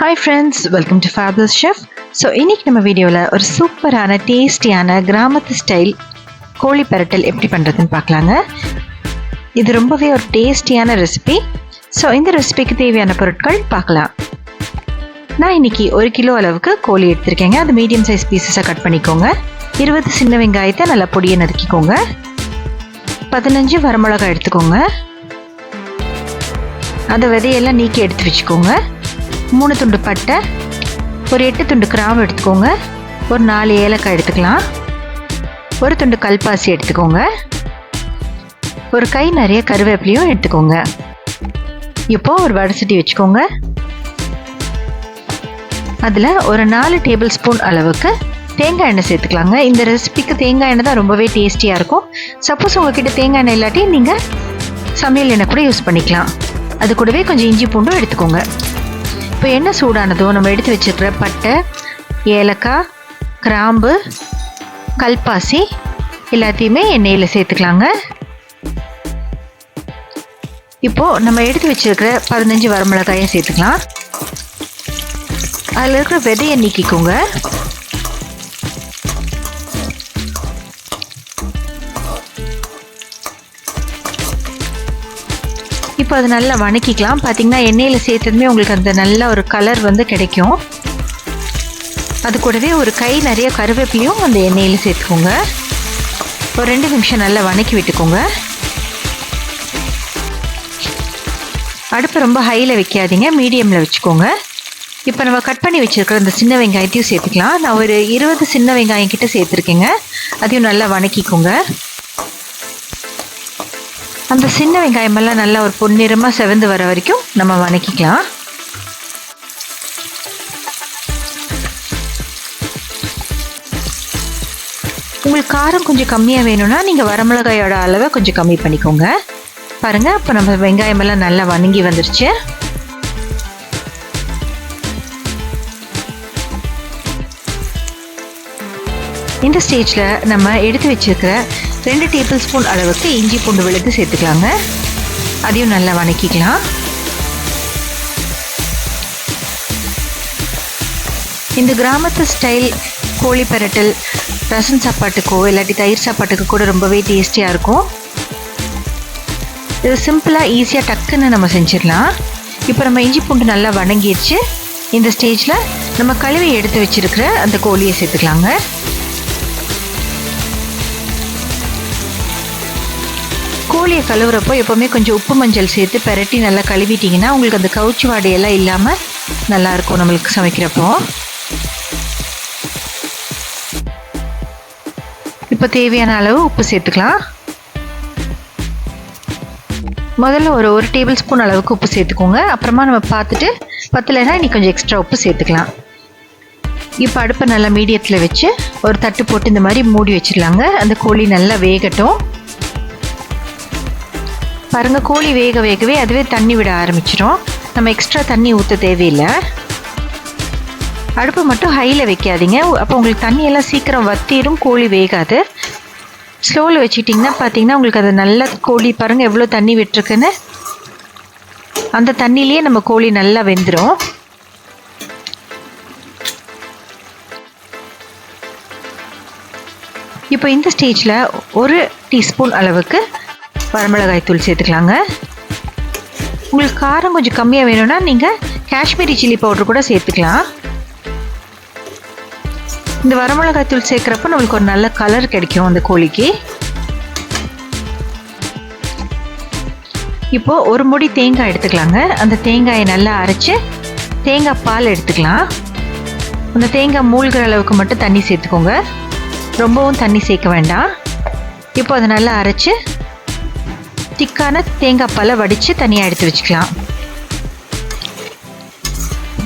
Hi friends welcome to Fables chef so இன்றைக்கி நம்ம வீடியோவில் ஒரு சூப்பரான டேஸ்டியான கிராமத்து ஸ்டைல் கோழி பரட்டல் எப்படி பண்ணுறதுன்னு பார்க்கலாங்க. இது ரொம்பவே ஒரு டேஸ்டியான ரெசிபி ஸோ இந்த ரெசிபிக்கு தேவையான பொருட்கள் பார்க்கலாம். நான் இன்னைக்கு ஒரு கிலோ அளவுக்கு கோழி எடுத்திருக்கேங்க. அது மீடியம் சைஸ் பீசஸாக கட் பண்ணிக்கோங்க. இருபது சின்ன வெங்காயத்தை நல்லா பொடியை நறுக்கிக்கோங்க. பதினஞ்சு வரமிளகாய் எடுத்துக்கோங்க. அந்த விதையெல்லாம் நீக்கி எடுத்து வச்சுக்கோங்க. மூணு துண்டு பட்டை ஒரு எட்டு துண்டு கிராம்பு எடுத்துக்கோங்க. ஒரு நாலு ஏலக்காய் எடுத்துக்கலாம். ஒரு துண்டு கல்பாசி எடுத்துக்கோங்க. ஒரு கை நிறைய கருவேப்பிலையும் எடுத்துக்கோங்க. இப்போ ஒரு வடசட்டி வச்சுக்கோங்க. அதில் ஒரு நாலு டேபிள் ஸ்பூன் அளவுக்கு தேங்காய் எண்ணெய் சேர்த்துக்கலாங்க. இந்த ரெசிபிக்கு தேங்காய் எண்ணெய் தான் ரொம்பவே டேஸ்டியாக இருக்கும். சப்போஸ் உங்ககிட்ட தேங்காய் எண்ணெய் இல்லாட்டி நீங்கள் சமையல் எண்ணெய் கூட யூஸ் பண்ணிக்கலாம். அது கூடவே கொஞ்சம் இஞ்சி பூண்டும் எடுத்துக்கோங்க. இப்போ எண்ணெய் சூடானதோ நம்ம எடுத்து வச்சுக்கிற பட்டை ஏலக்காய் கிராம்பு கல்பாசி எல்லாத்தையுமே எண்ணெயில் சேர்த்துக்கலாங்க. இப்போது நம்ம எடுத்து வச்சுருக்கிற பதினஞ்சு வரமிளகாயை சேர்த்துக்கலாம். அதில் இருக்கிற விதையை நீக்கிக்கோங்க. இப்போ அது நல்லா வணக்கிக்கலாம். பார்த்தீங்கன்னா எண்ணெயில் சேர்த்ததுமே உங்களுக்கு அந்த நல்ல ஒரு கலர் வந்து கிடைக்கும். அது கூடவே ஒரு கை நிறைய கருவேப்பிலையும் அந்த எண்ணெயில் சேர்த்துக்கோங்க. ஒரு ரெண்டு நிமிஷம் நல்லா வணக்கி விட்டுக்கோங்க. அடுப்பு ரொம்ப ஹையில் வைக்காதீங்க மீடியமில் வச்சுக்கோங்க. இப்போ நம்ம கட் பண்ணி வச்சுருக்கிற அந்த சின்ன வெங்காயத்தையும் சேர்த்துக்கலாம். நான் ஒரு இருபது சின்ன வெங்காயம் கிட்ட சேர்த்துருக்கேங்க. அதையும் நல்லா வணக்கிக்கோங்க. அந்த சின்ன வெங்காயமெல்லாம் நல்லா ஒரு பொன்னிறமாக செவந்து வர வரைக்கும் நம்ம வணக்கிக்கலாம். உங்களுக்கு காரம் கொஞ்சம் கம்மியாக வேணும்னா நீங்கள் வரமிளகாயோட அளவை கொஞ்சம் கம்மி பண்ணிக்கோங்க. பாருங்கள் அப்போ நம்ம வெங்காயமெல்லாம் நல்லா வணங்கி வந்துருச்சு. இந்த ஸ்டேஜில் நம்ம எடுத்து வச்சிருக்கிற ரெண்டு டேபிள் ஸ்பூன் அளவுக்கு இஞ்சி பூண்டு விழுது சேர்த்துக்கலாங்க. அதையும் நல்லா வணக்கிக்கலாம். இந்த கிராமத்து ஸ்டைல் கோழி பரட்டல் ரசம் சாப்பாட்டுக்கோ இல்லாட்டி தயிர் சாப்பாட்டுக்கு கூட ரொம்பவே டேஸ்டியாக இருக்கும். இது சிம்பிளாக ஈஸியாக டக்குன்னு நம்ம செஞ்சிடலாம். இப்போ நம்ம இஞ்சி பூண்டு நல்லா வணங்கிடுச்சு. இந்த ஸ்டேஜில் நம்ம கழுவி எடுத்து வச்சிருக்கிற அந்த கோழியை சேர்த்துக்கலாங்க. கோழியை கழுவுறப்போ எப்போவுமே கொஞ்சம் உப்பு மஞ்சள் சேர்த்து பெரட்டி நல்லா கழுவிட்டிங்கன்னா உங்களுக்கு அந்த கவுச்சி வாடையெல்லாம் இல்லாமல் நல்லாயிருக்கும் நம்மளுக்கு சமைக்கிறப்போ. இப்போ தேவையான அளவு உப்பு சேர்த்துக்கலாம். முதல்ல ஒரு ஒரு டேபிள் ஸ்பூன் அளவுக்கு உப்பு சேர்த்துக்கோங்க. அப்புறமா நம்ம பார்த்துட்டு பத்தலைன்னா இன்னைக்கு கொஞ்சம் எக்ஸ்ட்ரா உப்பு சேர்த்துக்கலாம். இப்போ அடுப்பை நல்லா மீடியத்தில் வச்சு ஒரு தட்டு போட்டு இந்த மாதிரி மூடி வச்சிடலாங்க. அந்த கோழி நல்லா வேகட்டும். பாருங்கள் கோழி வேக வேகவே அதுவே தண்ணி விட ஆரம்பிச்சிடும் நம்ம எக்ஸ்ட்ரா தண்ணி ஊற்ற தேவையில்லை. அடுப்பு மட்டும் ஹையில் வைக்காதீங்க. அப்போ உங்களுக்கு தண்ணியெல்லாம் சீக்கிரம் வத்திரும் கோழி வேகாது. ஸ்லோவில் வச்சுட்டிங்கன்னா பார்த்தீங்கன்னா உங்களுக்கு அது நல்ல கோழி பாருங்கள் எவ்வளோ தண்ணி விட்டுருக்குன்னு. அந்த தண்ணியிலேயே நம்ம கோழி நல்லா வெந்துடும் இப்போ இந்த ஸ்டேஜில் ஒரு டீஸ்பூன் அளவுக்கு வரமிளகாய் தூள் சேர்த்துக்கலாங்க. உங்களுக்கு காரம் கொஞ்சம் கம்மியாக வேணும்னா நீங்கள் காஷ்மீரி சில்லி பவுடர் கூட சேர்த்துக்கலாம். இந்த வரமிளகாய் தூள் சேர்க்குறப்ப நம்மளுக்கு ஒரு நல்ல கலர் கிடைக்கும் அந்த கோழிக்கு. இப்போது ஒரு முடி தேங்காய் எடுத்துக்கலாங்க. அந்த தேங்காயை நல்லா அரைச்சி தேங்காய் பால் எடுத்துக்கலாம். அந்த தேங்காய் மூழ்கிற அளவுக்கு மட்டும் தண்ணி சேர்த்துக்கோங்க. ரொம்பவும் தண்ணி சேர்க்க வேண்டாம். இப்போ அதை நல்லா அரைச்சி திக்கான தேங்காய் பாலை வடித்து தனியாக எடுத்து வச்சுக்கலாம்.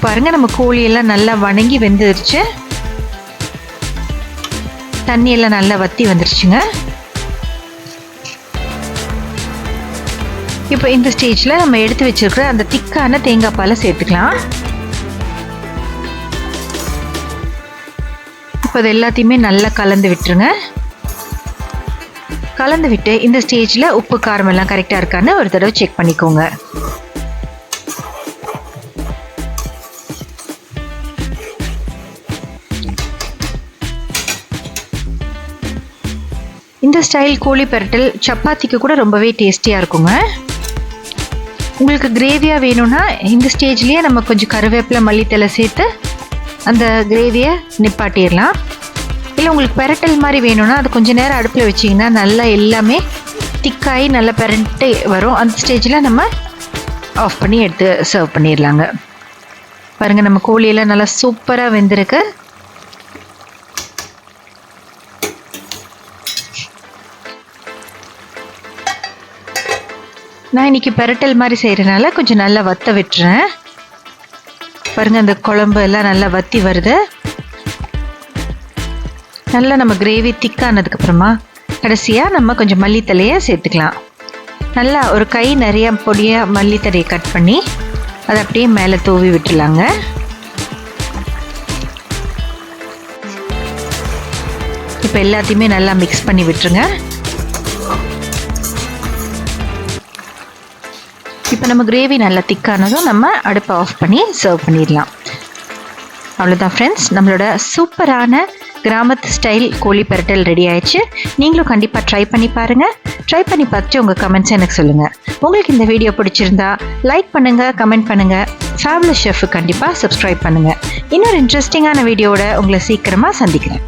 பாருங்கள் நம்ம கோழியெல்லாம் நல்லா வணங்கி வெந்துருச்சு. தண்ணியெல்லாம் நல்லா வற்றி வந்துருச்சுங்க. இப்போ இந்த ஸ்டேஜில் நம்ம எடுத்து வச்சிருக்கிற அந்த திக்கான தேங்காய் பாலை சேர்த்துக்கலாம். இப்போ அது எல்லாத்தையுமே நல்லா கலந்து விட்டுருங்க. கலந்து விட்டு இந்த ஸ்டேஜில் உப்பு காரம் எல்லாம் கரெக்டாக இருக்கான்னு ஒரு தடவை செக் பண்ணிக்கோங்க. இந்த ஸ்டைல் கோழி பெரட்டல் சப்பாத்திக்கு கூட ரொம்பவே டேஸ்டியாக இருக்குங்க. உங்களுக்கு கிரேவியாக வேணும்னா இந்த ஸ்டேஜ்லேயே நம்ம கொஞ்சம் கருவேப்பிலை மல்லித்தலை சேர்த்து அந்த கிரேவியை நிப்பாட்டிடலாம். இல்லை உங்களுக்கு பெரட்டல் மாதிரி வேணும்னா அது கொஞ்சம் நேரம் அடுப்பில் வச்சிங்கன்னா நல்லா எல்லாமே திக்காகி நல்லா பெரட்டு வரும். அந்த ஸ்டேஜில் நம்ம ஆஃப் பண்ணி எடுத்து சர்வ் பண்ணிடலாங்க. பாருங்கள் நம்ம கோழியெல்லாம் நல்லா சூப்பராக வெந்திருக்கு. நான் இன்னைக்கு பெரட்டல் மாதிரி செய்கிறனால கொஞ்சம் நல்லா வத்த விட்டுறேன். பாருங்க அந்த குழம்பு எல்லாம் நல்லா வத்தி வருது. நல்லா நம்ம கிரேவி திக்கானதுக்கப்புறமா கடைசியாக நம்ம கொஞ்சம் மல்லித்தலையை சேர்த்துக்கலாம். நல்லா ஒரு கை நிறைய பொடியாக மல்லித்தலையை கட் பண்ணி அதை அப்படியே மேலே தூவி விட்டுலாங்க இப்போ எல்லாத்தையுமே நல்லா மிக்ஸ் பண்ணி விட்டுருங்க. இப்போ நம்ம கிரேவி நல்லா திக்கானதும் நம்ம அடுப்பை ஆஃப் பண்ணி சர்வ் பண்ணிடலாம். அவ்வளோதான் ஃப்ரெண்ட்ஸ் நம்மளோட சூப்பரான கிராமத்து ஸ்டைல் கோழி பரட்டல் ரெடி ஆயிடுச்சு. நீங்களும் கண்டிப்பாக ட்ரை பண்ணி பாருங்கள் ட்ரை பண்ணி பார்த்துட்டு உங்கள் கமெண்ட்ஸ் எனக்கு சொல்லுங்கள் உங்களுக்கு இந்த வீடியோ பிடிச்சிருந்தா லைக் பண்ணுங்கள் கமெண்ட் பண்ணுங்கள் ஃபேமிலி ஷெஃப் கண்டிப்பாக சப்ஸ்கிரைப் பண்ணுங்கள் இன்னொரு இன்ட்ரெஸ்டிங்கான வீடியோவோட உங்களை சீக்கிரமாக சந்திக்கிறேன்.